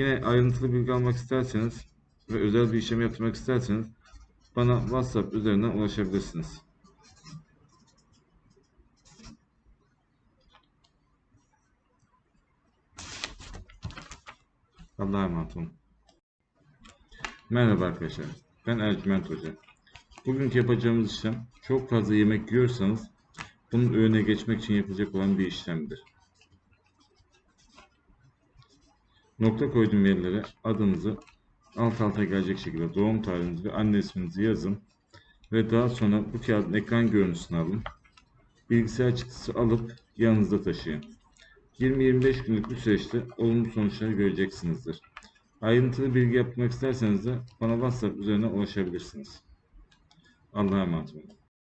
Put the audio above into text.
Yine ayrıntılı bilgi almak isterseniz ve özel bir işlem yaptırmak isterseniz bana WhatsApp üzerinden ulaşabilirsiniz. Allah'a emanet olun. Merhaba arkadaşlar. Ben Ercüment Hoca. Bugünkü yapacağımız işlem çok fazla yemek yiyorsanız bunun önüne geçmek için yapılacak olan bir işlemdir. Nokta koyduğum yerlere adınızı alt alta gelecek şekilde doğum tarihinizi ve anne isminizi yazın. Ve daha sonra bu kağıdın ekran görüntüsünü alın. Bilgisayar çıktısı alıp yanınızda taşıyın. 20-25 günlük bir süreçte olumlu sonuçları göreceksinizdir. Ayrıntılı bilgi yapmak isterseniz de bana WhatsApp üzerinden ulaşabilirsiniz. Allah'a emanet olun.